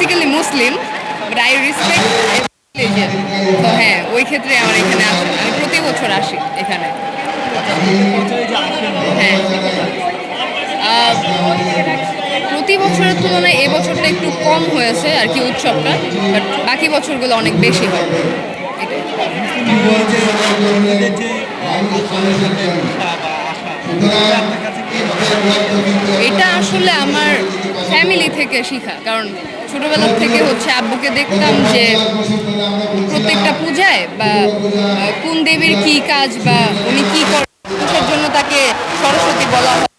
Basically Muslim but I respect তো হ্যাঁ ওই ক্ষেত্রে আমার এখানে আসে আমি প্রতি বছর আসি এখানে। হ্যাঁ। প্রতি বছরের তুলনায় এই বছরটা একটু কম হয়েছে আর কি উৎসবটা বাট বাকি বছরগুলো অনেক বেশি হয়। এটা আসলে আমার ফ্যামিলি থেকে শেখা, কারণ ছোটবেলা থেকে হচ্ছে আব্বুকে দেখতাম যে প্রত্যেকটা পূজায় বা কোন দেবীর কি কাজ বা উনি কি করেন জন্য তাকে সরস্বতী বলা হয়,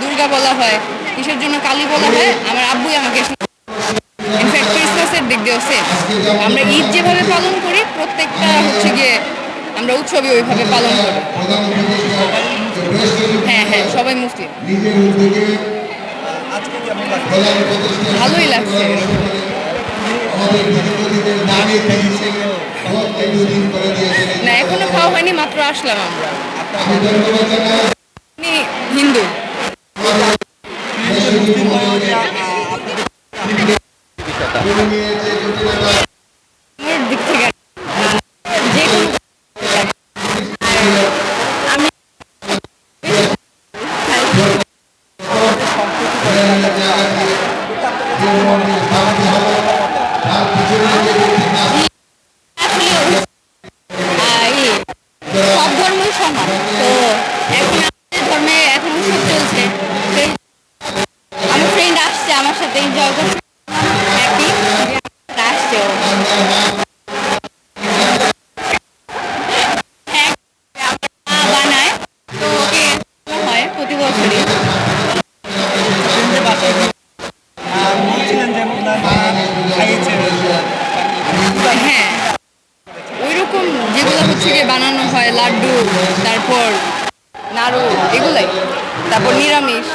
দুর্গা বলা হয়, কিসের জন্য কালী বলা হয়, আমার আব্বুই আমাকে ইনফ্যাক্ট ক্রিসমাসের দিক দিয়েও সেম আমরা ঈদ যেভাবে পালন করি, প্রত্যেকটা হচ্ছে গিয়ে আমরা উৎসবই ওইভাবে পালন করি। হ্যাঁ হ্যাঁ সবাই মুসলিম। ভালোই লাগছে। না এখনও খাওয়া হয়নি মাত্র আসলাম আমরা। হিন্দু। আমি সব ধর্মই সমান তো এখন আমাদের ধর্মে এখন উৎসব চলছে আমার ফ্রেন্ড আসছে আমার সাথে এনজয় করছে। হ্যাপি আসছে হ্যাঁ, আমার মা বানায় তো ওকে হয় প্রতি বছরই বলছিলেন যে ওনার মা খাইয়েছে হ্যাঁ ওইরকম যেগুলো হচ্ছে গিয়ে বানানো হয় লাড্ডু, তারপর নাড়ু, এগুলাই। তারপর নিরামিষ।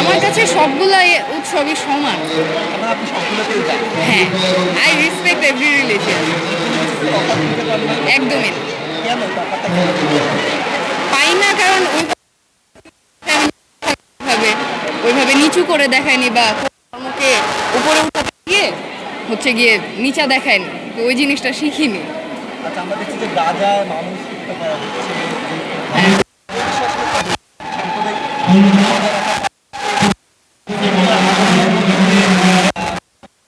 আমার কাছে সবগুলাই উৎসবই সমান। হ্যাঁ আই রেসপেক্ট এভরি রিলিজিয়ন একদমই। পাই না কারণ ওইভাবে নিচু করে দেখায়নি বা কর্মকে উপরে হচ্ছে গিয়ে নিচা দেখায়নি তো ওই জিনিসটা শিখিনি। আচ্ছা আমরা দেখছি যে গাজায় মানুষ হত্যা করা হচ্ছে। সাম্প্রদায়িক